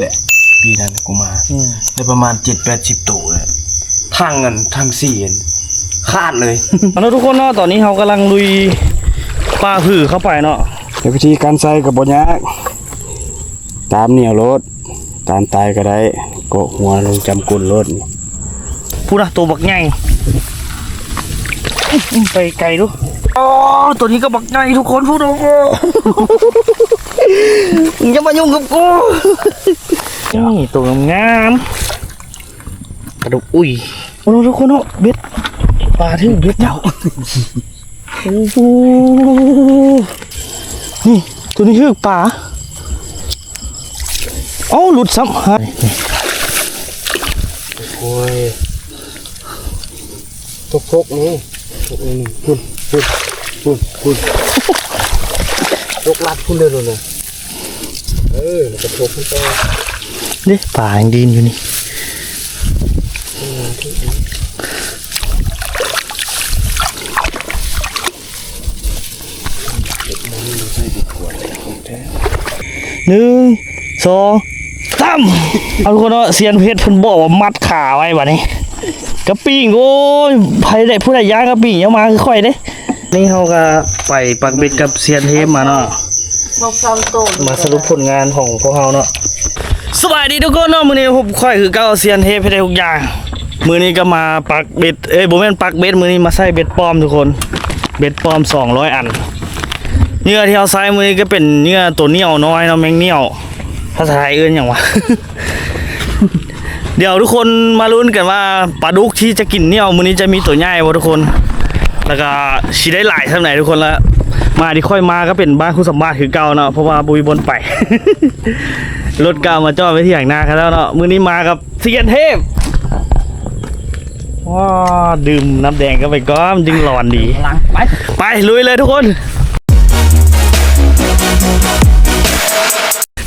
แหละ ปีนั้นกูมาอืมได้ประมาณเจ็ดแปดสิบตัวเลยทางเงินทางสี่อันขาดเลยเอาละทุกคนเนาะตอนนี้เรากำลังลุยปลาผือเข้าไปเนาะแต่วิธีการใส่กับบยากตามเหนียวรถตามตายก็ได้ก็หัวลงจำกุนรถนี่พูดนะตัวบักใหญ่อื้อไปไกลดูอ๋อตัวนี้ก็บักใหญ่ทุกคนพูดโอ้โห มึงจะมายุ่งกับกูนี่ตัวงามกระดูกอุ้ยโอ้โหทุกคนเนาะเบ็ดปลาที่เบ็ดเจ้าโอ้โหนี่ตัวนี้คือปลาเอ้าหลุดซ้ำฮะโอ้ยตกพกนี่พกนี่พุ่นพุ่นพุ่นพุ่น ยกลัดพุ่นเลยเลยนะเออแล้วก็พกขึ้นต่อนี่ป่ายังดินอยู่นี่หนึ่งสองสามเอาทุกคนเนาะเซียนเพชรเพิ่นบอกว่ามัดขาไว้บัดนี้กระปิ้งโอ้ยไผได้ผู้ใดย่างกระปิ้งอย่ามาคือข่อยเด้นี่เขาก็ไปปักเบ็ดกับเซียนเทพมาเนาะ มาสรุปผลงานของพวกเราเนาะสวัสดีทุกคนเนาะมื้อนี้ผมค่อยคือเก้าเซียนเทพให้ได้ทุกอย่างมื้อนี้ก็มาปักเบ็ดเอ้ยบ่แม่นปักเบ็ดมื้อนี้มาใส่เบ็ดปลอมทุกคน เบ็ดปลอม 200 อันเหยื่อที่เอาใส่มื้อนี้ก็เป็นเหยื่อตัวเหนียวน้อยเนาะแมงเหนียวภาษาไทยเอิ้นหยังวะเดี๋ยวทุกคนมาลุ้นกันว่าปลาดุกที่จะกินเหนียวมื้อนี้จะมีตัวใหญ่บ่ทุกคน แล้วก็สิได้หลายเท่าไหร่ทุกคนละ มาที่ค่อยมาก็เป็นบ้านคุณสมบัติคือเก่าเนาะเพราะว่าบุยบนไป รถเก่ามาจอดไว้ที่อย่างนาครับแล้วเนาะมื้อนี้มากับเซียนเทพว้าดื่มน้ำแดงก็ไปก้อมจึงหลอนดีหลังไปไปลุยเลยทุกคน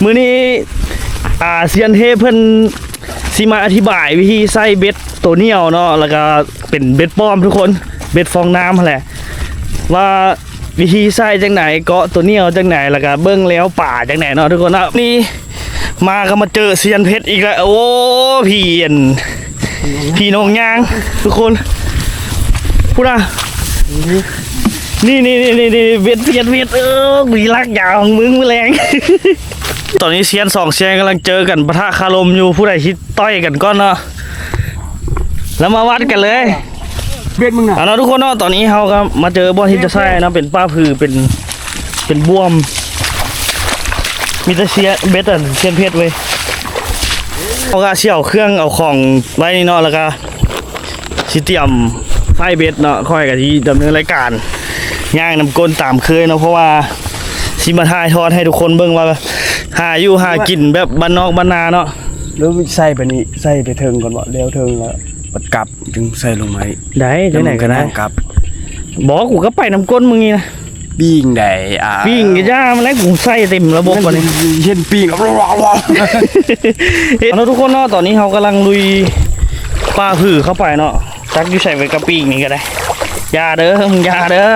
มื้อนี้อ่าเซียนเทพเพิ่นสิมาอธิบายวิธีใส่เบ็ดตัวเนียวเนาะแล้วก็เป็นเบ็ดปลอมทุกคนเบ็ดฟองน้ำแหละว่า วิธีใส่จังไหนเกาะตัวเนี้ยวจังไหนล้วก็เบิ้งแล้วป่าจังไหนเนาะทุกคนนะนี่มาก็มาเจอเซียนเพชรอีกแล้วโอ้พี่เอ็นพี่น้องยางทุกคนพูดนะนี่นี่นี่นี่นเวียดเวียดเวียดเออมีลักยาวของมึงแรง ตอนนี้เซียนสองเซียนกำลังเจอกันปะทะคารมอยู่ผู้ใดคิดต้อยกันก้อนเนาะแล้วมาวัดกันเลย เบ็ดมึงน่ะเอาเนาะทุกคนเนาะตอนนี้เราก็มาเจอบอลที่จะใช่เนาะเป็นป้าผือเป็นเป็นบวม มีแต่เซียเบสอะเซียนเพชรเว้ยเขาก็เชี่ยวเครื่องเอาของไว้นี่เนาะแล้วก็สิเตรียมไฟเบสเนาะค่อยกับที่ดำเนินรายการย่างน้ำก้นตามเคยเนาะเพราะว่าสิมาถ่ายทอดให้ทุกคนเบิ่งว่าหาอยู่หากินแบบบ้านนอกบ้านนาเนาะแล้วใส่ไปนี่ใส่ไปเทิงก่อนบ่เลี้ยวเทิงแล้ว ปัดกลับจึงใส่ลงไม้ได้ได้ไหนก็ได้กลับ บอกกูก็ไปน้ำก้นมึงนี่นะปิ้งได้อ่าปิ้งกระย่ามาแล้วกูใส่เต็มระบบก่อนนี่เห็นปิ้งแล้วว้าวว้าวเอาละทุกคนเนาะตอนนี้เรากำลังลุยปลาผือเข้าไปเนาะจักอยู่ใส่ไว้กระปีกนี่ก็ได้อยาเด้อมึงอยาเด้อ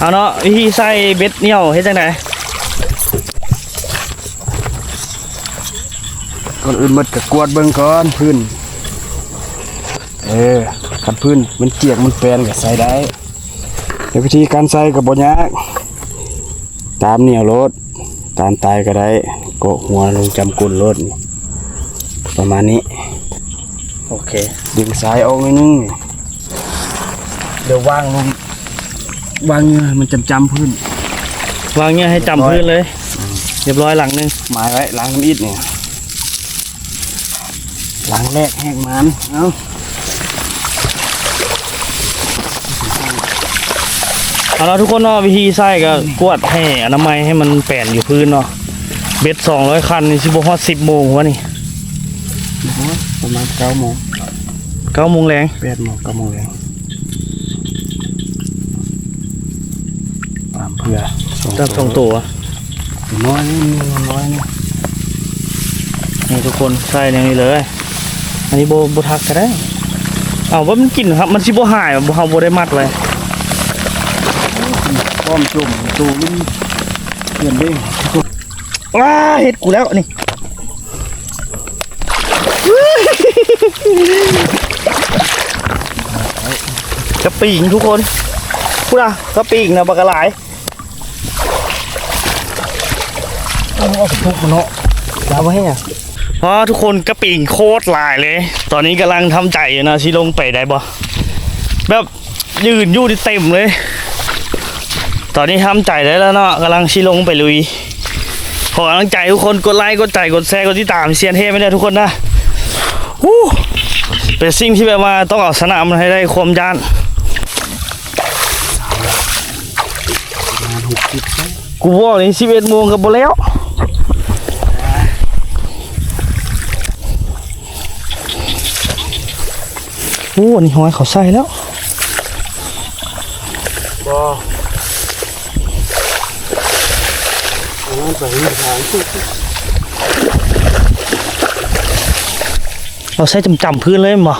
เอาเนาะวิธีใส่เบ็ดเหนี่ยวเฮ็ดจังไดก่อนอื่นมันก็กวาดเบิ่งก่อนพื้น เออคันพื้นมันเจียกมันแปลนก็ใส่ได้แต่วิธีการใส่กับบยากตามเหนียวรถตามตายก็ได้ก็หัวลงจำกุนรถนี่ประมาณนี้ โอเค ดึงสายออกนิดนึงเดี๋ยววางลงวางเนี่ยมันจำจำพื้น วางเนี่ยให้จำพื้นเลย เรียบร้อยหลังหนึงหมายไว้ล้างน้ำอิดเนี่ยล้างแรกแหกมัน เอา เอาละทุกคนเนาะวิธีใส่ก็กวดให้อนามัยให้มันแป่นอยู่พื้นเนาะเบ็ด200คันนี่สิบ่ฮอด10โมงวะนี่ประมาณเก้าโมง9โมงแรงแปดโมงเก้าโมงแล้วตามเพื่อจับสองตัวน้อยนี่น้อยนี่นี่ทุกคนใส่ในนี้เลย อันนี้โบโบทักก็ได้เอาว่ามันกลิ่นครับมันสิบ่หายบ่เฮาบ่ได้มัดไว้ ป้อมจุ่มตูมันเปลี่ยนเด้งโอ้ว้าเฮ็ดกูแล้วนี่กระปิงทุกคนพูดอะกระปิงนะบักกะหลายทุกมันเนาะยาวไว้ให้อะอ๋อทุกคนกระปิงโคตรหลายเลย ตอนนี้กำลังทำใจอยู่นะชิลงไปได้บ่แบบยืนอยู่ที่เต็มเลย ตอนนี้ทำใจได้แล้วเนาะกำลังชิลงไปลุย ขอกำลังใจทุกคนกดไลค์กดใจกดแชร์กดติดตามเซียนเทพไม่ได้ทุกคนนะฮู้เป็นสิ่งที่แบบว่าต้องเอาสนามมันให้ได้ความยานกูบอกนี่สิบเอ็ดโมงกับโบแล้วโอ้นี่หอยเขาใส่แล้วบ่เอาไปนี่ทางเราใส่จำๆพื้นเลยมั้ง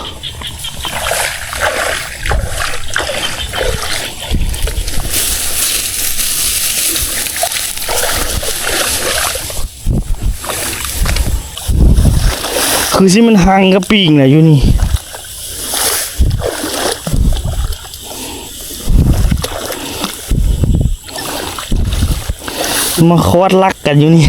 คือสิมันห่างกับปีงน่ะอยู่นี่ มาคอดลักกันอยู่นี่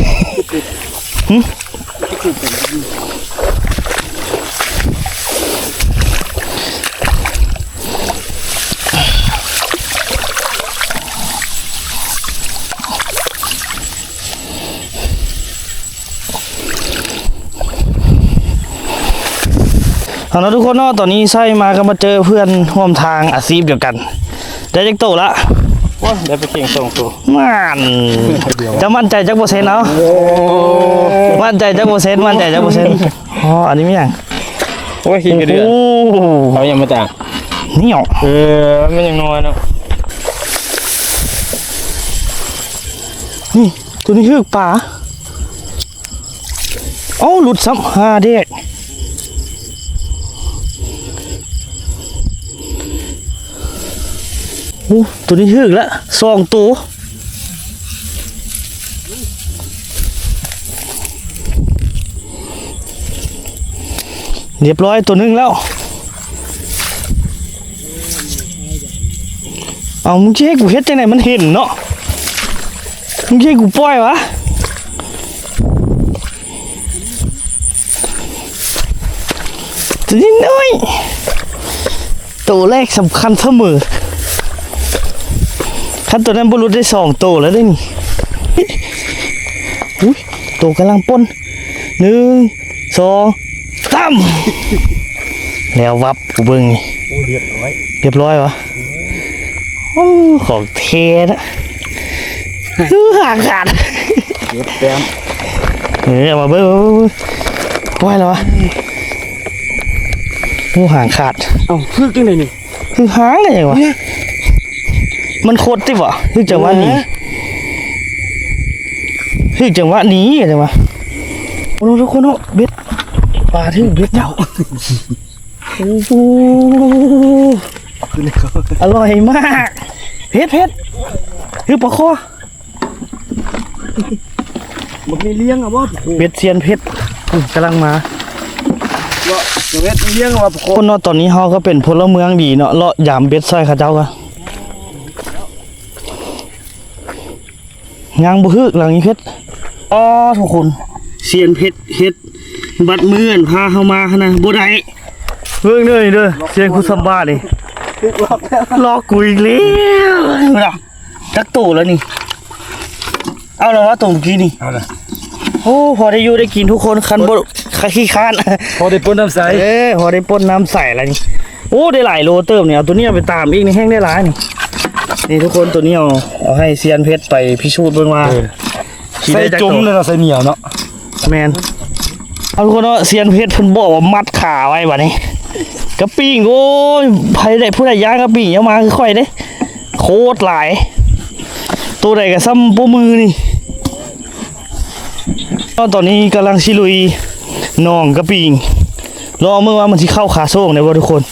เอาละทุกคนเนาะตอนนี้ไส้มาก็มาเจอเพื่อนร่วมทางอาชีพเดียวกัน ได้จักโตละ ว่าได้ไปเก่งส่งตัวมันจะมั่นใจจักเปอร์เซ็นต์เนาะมั่นใจจักเปอร์เซ็นต์มั่นใจจักเปอร์เซ็นต์อ๋ออันนี้ไม่ยังโอ้ยหินกระเดือนโอ้เขายังมาต่างนี่หรอเออมันยังน้อยเนาะนี่ตัวนี้คือป่าเอ้าหลุดซ้ำหาเด็ก โอ้ตัวนี้ถึกแล้วสองตัวเรียบร้อยตัวหนึงแล้ว เอามึงจะให้กูเฮ็ดจังไหนมันเห็นเนาะ มึงจะให้กูปล่อยวะตัวนี้น้อย ตัวแรกสำคัญเสมอ ขั้นตัวนั้นบรรลุได้สองตัวแล้วได้นี่อุ้ยตัวกำลังปนหนึ่งสองสามแล้ววับกูเบิ่งนี่โอ้เรียบร้อยเรียบร้อยวะโอ้ของเทนะอื้อห่างขาดเรียบแต้มเออเอามาเบิ้งเบิ้งเบิ้งปล่อยแล้ววะโอ้ห่างขาดเอ้าพึกจังไดนี่คือหางเลยงวะ มันโคตรติวะคือจังหวะนี้คือจังหวะนี้จังหวะโอ้โหทุกคนเนาะเบ็ดปลาที่เบ็ดเจ้าโอ้โหขึ้นเลยเขาอร่อยมากเผ็ดเผ็ดคือปลาคอบักนี่เลี้ยงอะบ่เบ็ดเซียนเผ็ดอืมกำลังมาว่าจะเวทเลี้ยงว่าคนเนาะตอนนี้เฮาก็เป็นพลเมืองดีเนาะเลาะยามเบ็ดซอยเขาเจ้าก็ ยางบ่ฮึกหลังนี้เพชรอ๋อทุกคนเซียนเพชรเฮ็ดบัดมือนพาเฮามาหั่นนะบ่ได้เบิ่งเด้อนี่เด้อเซียนคุซัมบ้านี่พึกรอบแล้วลอกกูอีกแล้วเห็นบ่จักตู่แล้วนี่ เอาแล้วว่าตรงเมื่อกี้นี่เอาล่ะโอ้พอได้อยู่ได้กินทุกคนคันบ่คขี้คร้านพอได้ป้นน้ำใสเอ้ยพอได้ป้นน้ำใส่อะไรนี่โอ้ได้หลายโลเติมเนี่ยเอาตัวนี้เอาไปตามอีกนี่แห้งได้หลายนี่ นี่ทุกคนตัวนี้เอาเอาให้เซียนเพชรไปพิสูจน์เบิ่งว่าขี่ใส่ได้จักจุ่มตัวเลยเนาะใส่เหนียวเนาะแมนเอาทุกคนว่าเซียนเพชรเพิ่นบอกว่ามัดขาไว้บัดนี้กระปิ้งโอ้ยไผได้ผู้ใดย่างกระปิ้งเอามาคือค่อยเด้โคตรหลาย ตัวใดก็ซ้ำปูมือนี่ตอนนี้กำลังชิลุยหนองกระปิงรอเมื่อว่ามันสิเข้าขาโซ่งได้บ่ทุกคน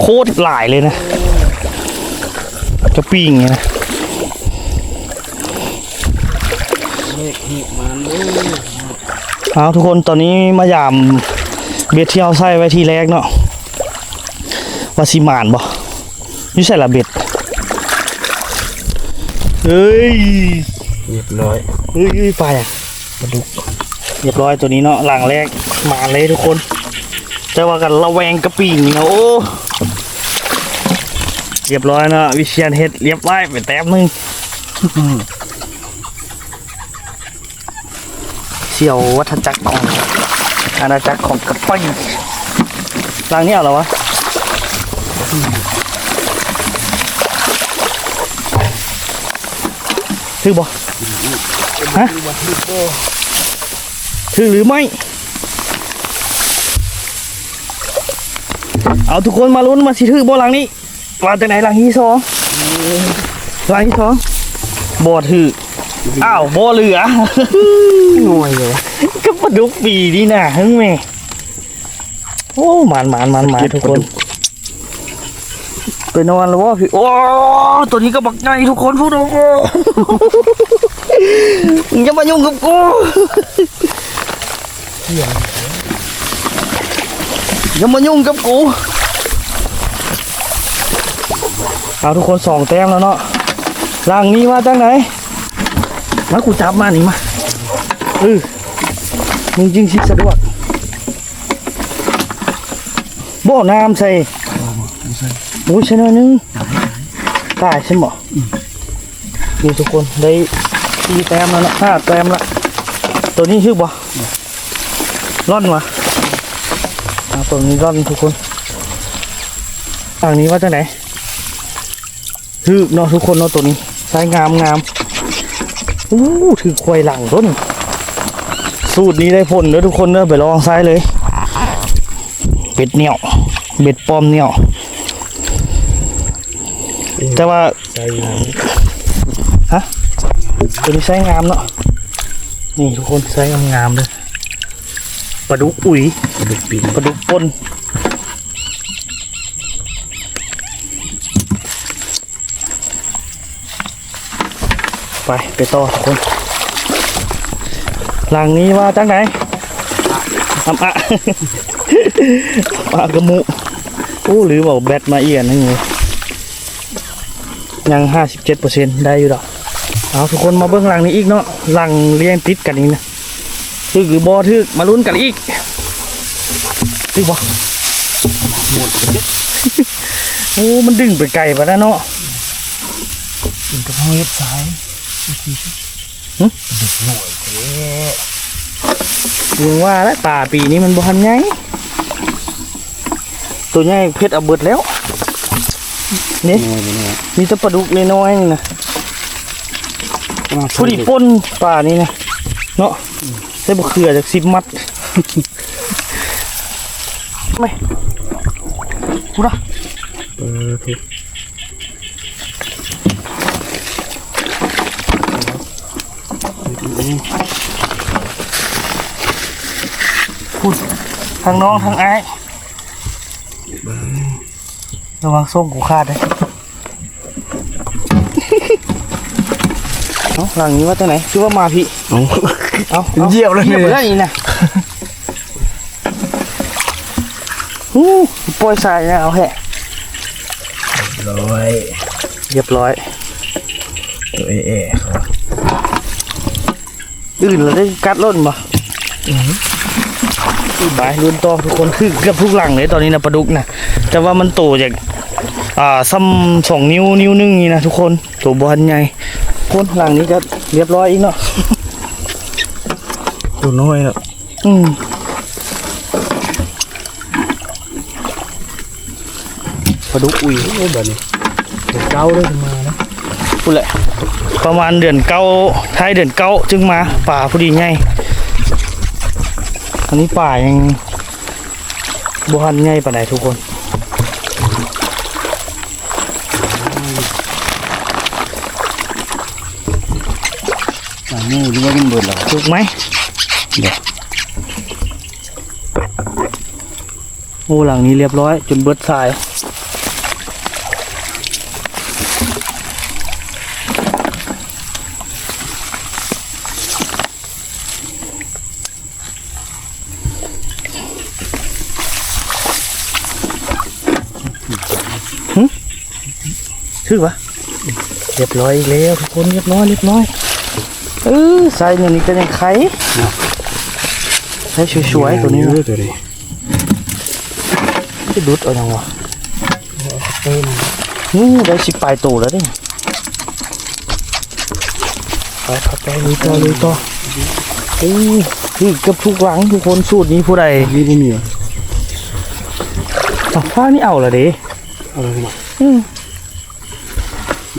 โคตรหลายเลยนะ กระปิงเนี่ยนะเลขหีบมันเลยเอาทุกคนตอนนี้มายามเบ็ดที่เอาใส่ไว้ทีแรกเนาะว่าสิหมานบ่อยู่ใส่ละเบ็ดเฮ้ยเรียบร้อยเฮ้ยเฮ้ยไปอะมาดูเรียบร้อยตัวนี้เนาะหลังแรกหมานเลยทุกคน แต่ว่ากันระแวงกระปิ่งเนาะโอ้ เรียบร้อยนะวิเชียนเฮ็ดเรียบร้อยไปแต้มนึงเสี่ยววัฏจักรของอาณาจักรของกระป๋อยรังนี้เอาเหรอวะถือบ่ฮะถือหรือไม่ เอาทุกคนมาลุ้นมาสิถือบ่หลังนี้ ว่าแต่ไหนหลังที่สองหลังที่สองบ่ถืออ้าวบ่เหลือหน่วยเลยก็ปลาดุกปีนี่นะฮึ่งแม่โอ้หมานหมานหมานหมานทุกคน ไปนอนแล้ววะพี่โอ้ตัวนี้ก็บักใหญ่ทุกคนพูดโอ้โหมึงจะมายุ่งกับกูอย่ามายุ่งกับกู เอาทุกคนสองแต้มแล้วเนาะล่างนี้มาจากไหนมากูจับมานี่มาเออมึงจริงสิสะดวกบ่อน้ำใส่โอ้ยใช่หน่อยนึงตายใช่ไหมนี่ทุกคนได้สี่แต้มแล้วนะห้าแต้มละตัวนี้ชื่อบ่ร่อนวะอ่าตัวนี้ร่อนทุกคนฝั่งนี้ว่าจะไหน คือเนาะทุกคนเนาะตัวนี้ใช้งามงามอู้ถือควายหลังต้นสูตรนี้ได้ผลเด้อทุกคนเด้อไปลองซ้ายเลย เบ็ดเหนียว เบ็ดปลอมเหนียว แต่ว่าใส่ฮะตัวนี้ใช้งามเนาะนี่ทุกคนใช้งามๆเลยปลาดุกอุ๋ยลูกปีปลาดุกปน ไปไปต่อทุกคนหลังนี้ว่าจังไหนทำอะปลากระมุโอ้หรือบอกแบตมาเอียนนั่นไงยังห้าสิบเจ็ดเปอร์เซ็นต์ได้อยู่ดอกเอาทุกคนมาเบื้องหลังนี้อีกเนาะหลังเรียงติดกันนี่นะทึกหรือบอทึกมาลุ้นกันอีกทึกบอหมดโอ้ มันดึงไปไกลไปแล้วเนาะกินกับห้องเฮ็ดสาย ยังว่าแล้วป่าปีนี้มันบ่ทันไงตัวใหญ่เพชรเอาเบิดแล้วนี่หน่วยไปเนี่ยมีแตะปลาดุกน้อยๆนี่นะผู้ดีป่นป่านี้นะเนาะได้บ่เขือจากสิบมัดไม่กูนะเออถูก พูดทางน้องทางไอ้ายระวังส้มกูขาดเลยเอาหลังนี้ว่าตัวไหนคือว่ามาพี่ เอาเอาอาเหยียบเลยเหยียบเนี่ยเลยนี่นะอู้ปล่อยสายนะเอาแหะร้อย เรียบร้อยตัวเอเอ อื่นเราได้กัดล่นบ่ไปรุ่นต่อทุกคนคือเกือบทุกหลังเลยตอนนี้นะปลาดุกนะแต่ว่ามันโตจากอ่าซ้ำสองนิ้วนิ้วหนึงนี่นะทุกคนตัวบอลใหญ่คนหลังนี้ก็เรียบร้อยอีกเนาะตัวน้อยแล้วอืมปลาดุกอุ้ยโอ้แบบนี้เดี๋ยวเก้าเลยถึงมานะพูดแหละ ประมาณเดือนเก้าท้ายเดือนเก้าจึงมาป่าพอดีไงอันนี้ป่ายังบหันไงปานใดทุกคนอันนี้รู้ว่ากินเบิดแล้วถูกไหมเดี๋ยวโอ้หลังนี้เรียบร้อย จนเบิดทราย ถึกปะเรียบร้อยอีกแล้วทุกคนเรียบร้อยเรียบร้อยเออใส่เนี่ยนี่ก็ยังไข่ใส่สวยๆตัวนี้เอนะอตัวนี้จะดุดเอาจังวะนี่ได้สิบปลายตัวแล้วดิไปครับไปลุยต่อลุยต่อเอ้ยคือเกับทุกหลังทุกคนสูตรนี้ผู้ใดนี่บ่มีเหรออะฟ้านี่เอาละเด้เอาเลยมาอืม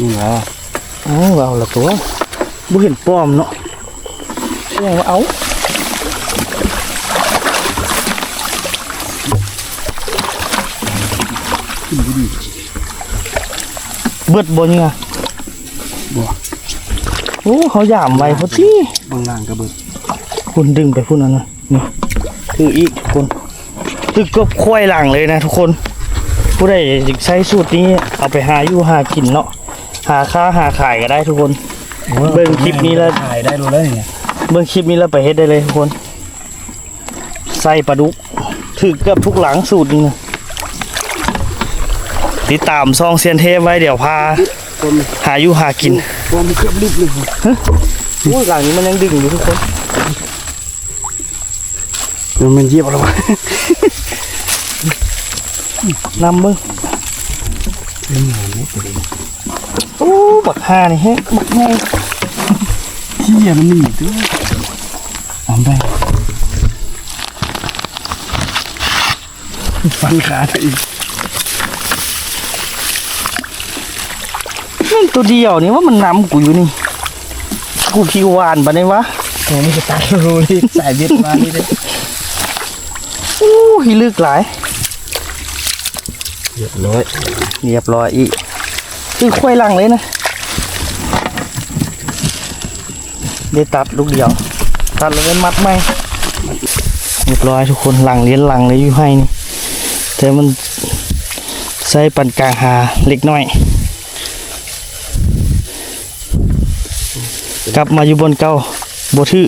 นี่ล่ะเอาเอาละตัวบ่เห็นป้อมเนาะแสดงว่าเอาเบิดบนไงบ่โอ้เขายามไว้พอดีเบางล่างก็เบิดคุณดึงไปพุ่นนั่นนะนี่คืออีกคนคือก็ควายหลังเลยนะทุกคน ผู้ใดอยากใช้สูตรนี้เอาไปหาอยู่หากินเนาะ หาค้าหาขายก็ได้ทุกคน เบิ่งคลิปนี้แล้วถ่ายได้รู้แล้วเนี่ยเบื้องคลิปนี้แล้วไปเฮ็ดได้เลยทุกคนใส่ปลาดุกถือเกือบทุกหลังสูตรนี้นะติดตามซองเซียนเทพไว้เดี๋ยวพาต้นหาอยู่หากินตัวมันเกือบลิบเลยโอ้ยหลังนี้มันยังดึงอยู่ทุกคนมันมันเหยียบแล้ววะนำเบิ้ง โอ้บักฮานี่แฮะบักไงเหี้ยมันมีตัวเอาไปฟันขาดอีกนี่ตัวเดียวนี่ว่ามันนำกูอยู่นี่ กูขี้หวานปะเนี่ยวะโอ้ไม่จะตายรู้ที่สายเบ็ดมานี่เลยโอ้ยลึกหลายเรียบร้อยเรียบร้อยอีก คือควายหลังเลยนะ ได้ตัดลูกเดียว ตัดแล้วก็มัดไหมเรียบร้อยทุกคนหลังเลี้ยนหลังเลยอยู่ให้นี่แต่มันใส่ปันกลางหาเล็กน้อย กลับมาอยู่บนเก่าบทื่อ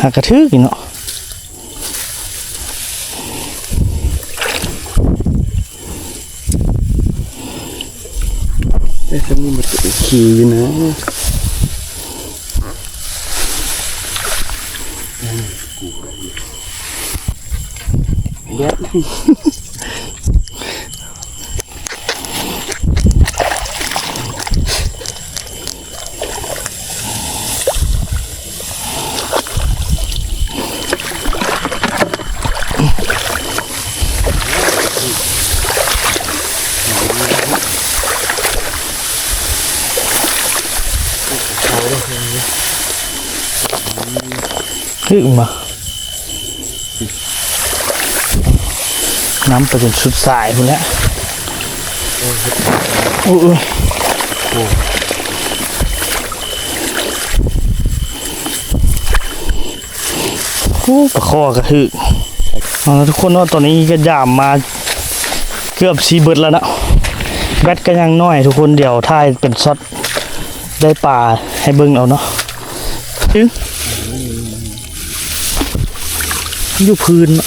หากระทึกอีกเนาะ ไอ้สมุนมันจะขี่อยู่นะเด็ด ทึกมาน้ำไปจนสุดสายพุ่นแล้วโอ้ยโอ้ปะคอกระทึกเอาละทุกคนว่าตอนนี้ก็ยามมาเกือบสีเบิดแล้วนะแบตก็ยังน้อยทุกคนเดี๋ยวถ่ายเป็นช็อตได้ป่าให้เบิ่งเอาเนาะถึง อยู่พื้นอะ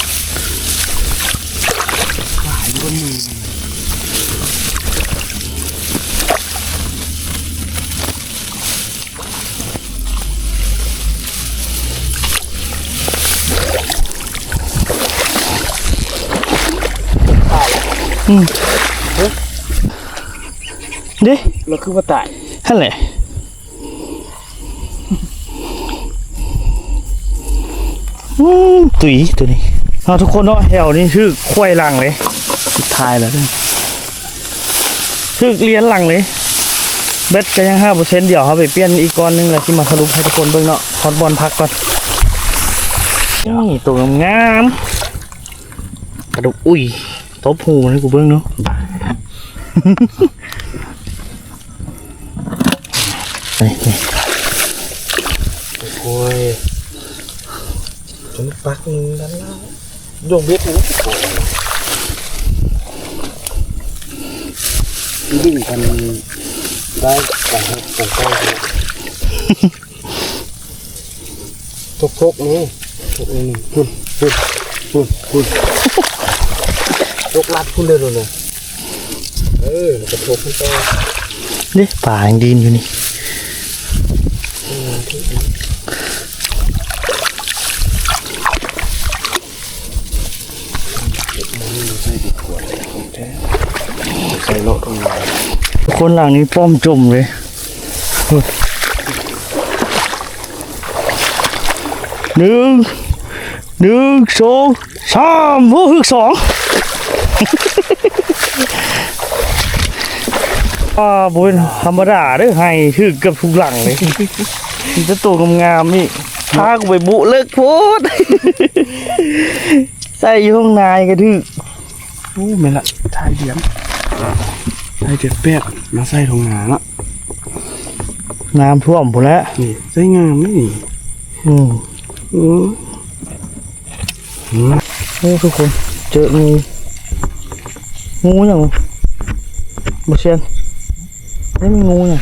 อืมเด้แล้วคือว่าตายฮั่นแหละ ตุ๋ยตัวนี้เอาทุกคนเนาะแถวนี้ชื่อควายหลังเลยสุดท้ายแล้วเนี่ยชื่อเรียนหลังเลยเบ็ดก็ยังห้าเปอร์เซ็นต์เดี๋ยวเขาไปเปลี่ยนอีกก้อนหนึงแล้วที่มาสรุปให้ทุกคนเบิ่งเนาะฮอตบอลพักก่อนนี่ตัวงามกระดูกอุ้ยตบหูมันให้กูเบิ่งเนาะนี่นี่โอ้ย จนปักนึงด้านล่างโยงเบ็ดนะวิ่งกันได้กันครับกันใกล้ทุกนี่ทุกนี่พุ่นพุ่นพูดพูดยกลัดพูดเลยเลยนะเออกระทบขึ้นต่อนี่ป่ายังดีนอยู่นี่ ใส่โลดตรงไหน คนหลังนี้ป้อมจมเลยหนึ่งหนึ่งสองสามโอ้ฮึกสองอ่าบนธรรมดาเด้อให้ถึกกับทุกหลังเลยมันจะตัวงามๆนี่พากูไปบุเลิกโพดใส่อยู่ห้องนายก็ถึกโอ้ไม่ละทายเดียม ทายเจ็ดแปดมาใส่ทงหนาละน้ำท่วมหมดแล้วนี่ใส่งามไหมนี่อืมเออโอ้ทุกคนเจองูงูอย่างบเชียนไม่มีงูเนี่ย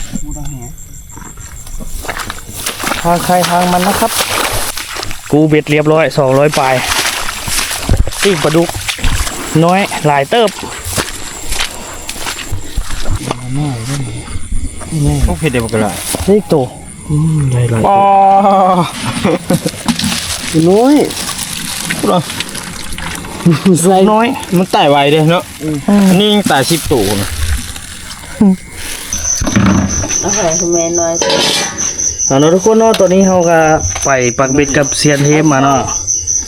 ทางใครทางมันนะครับ กูเบ็ดเรียบร้อยสองร้อยปลายติ้งปลาดุก น้อยหลายเติบ พวกเพชรเดียวกันละนี่ตัวอืมได้หลายปอน้อยใส่น้อย มันไต่ไวเด้เนาะอันนี้ยังไต่สิบตู่นะเอาไปให้แม่น้อยสิเอาเนาะทุกคนเนาะตอนนี้เราก็ไปปักเบ็ดกับเซียนเทปมาเนาะ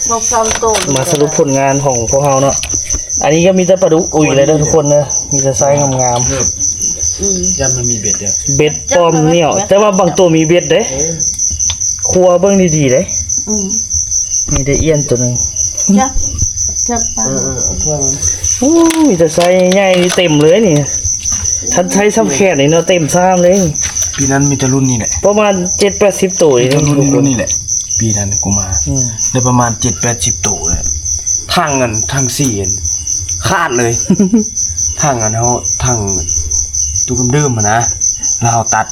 บอกซ้ำโตนมาสรุปผลงานของพวกเราเนาะ อันนี้ก็มีแต่ปลาดุกอุ้ยเลยเด้อทุกคนเนอะมีแต่ไซส์งาม อืมยันมันมีเบ็ดเดียวๆเบ็ดปลอมเหนียวแต่ว่าบางตัวมีเบ็ดเด้ครัวเบิ่งดีๆเด้อืมมีแต่เอี้ยนตัวหนึงจับจับปลาโอ้มีแต่ไซส์ใหญ่เต็มเลยนี่ทันใช้ซ้ำแขนนี่เนาะเต็มซ้ำเลย ปีนั้นมีแต่รุ่นนี้แหละประมาณ7-80ตัวมีนี่แต่รุ่นทุกครุ่นนนี้แหละ ปีนั้นกูมา อืมได้ประมาณเจ็ดแปดสิบตู่เลยทางเงินทางสี่เห็นขาดเลย ทางเงินเขาทาง ตูกำเดิมอะนะแล้วเราตัด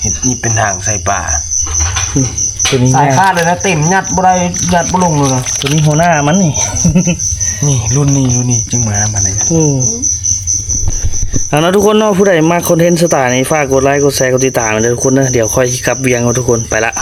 เห็ดนี่เป็นทางใส่ป่าตัวนี้สายง่ายขาดเลยนะเต็มยัดบ่ได้ยัดบ่ลงเลยนะตัวนี้หัวหน้ามันนี่ นี่รุ่นนี้รุ่นนี้จึงมามาเลยอืมเอาละทุกคนเนาะผู้ใดมาคอนเทนต์สไตล์นี้ฝากกดไลค์กดแชร์กดติดตามกันด้วยทุกคนนะเดี๋ยวค่อยกลับเวียงเอาทุกคนไปละบ